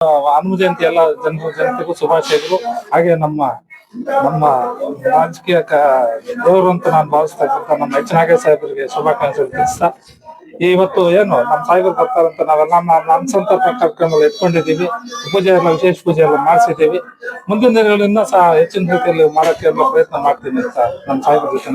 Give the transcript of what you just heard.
ಹನುಮ ಜಯಂತಿ ಎಲ್ಲ ಜನ ಜನತೆಗೂ ಶುಭಾಶಯಗಳು. ಹಾಗೆ ನಮ್ಮ ನಮ್ಮ ರಾಜಕೀಯ ಕ- ದೇವರು ಅಂತ ನಾನು ಭಾವಿಸ್ತಾ ಇದ್ದಂತ ನಮ್ಮ ಎಚ್ ನಾಗೇಶ್ ಸಾಹೇಬರಿಗೆ ಶುಭಾಕಾಂಕ್ಷೆಗಳು ತಿಳಿಸ್ತಾ ಇವತ್ತು ಏನು ನಮ್ಮ ಸಾಹೇಬರು ಬರ್ತಾರಂತ ನಾವೆಲ್ಲ ನಮ್ಮ ಸ್ವಂತ ಕಾರ್ಯಕ್ರಮಗಳು ಇಟ್ಕೊಂಡಿದ್ದೀವಿ ಪೂಜೆ ಎಲ್ಲ, ವಿಶೇಷ ಪೂಜೆ ಎಲ್ಲ ಮಾಡಿಸಿದ್ದೀವಿ. ಮುಂದಿನ ದಿನಗಳಿಂದ ಸಹ ಹೆಚ್ಚಿನ ರೀತಿಯಲ್ಲಿ ಮಾಡೋಕ್ಕೆ ಎಲ್ಲ ಪ್ರಯತ್ನ ಮಾಡ್ತೀನಿ ಅಂತ ನಮ್ಮ ಸಾಹೇಬರ ಜೊತೆ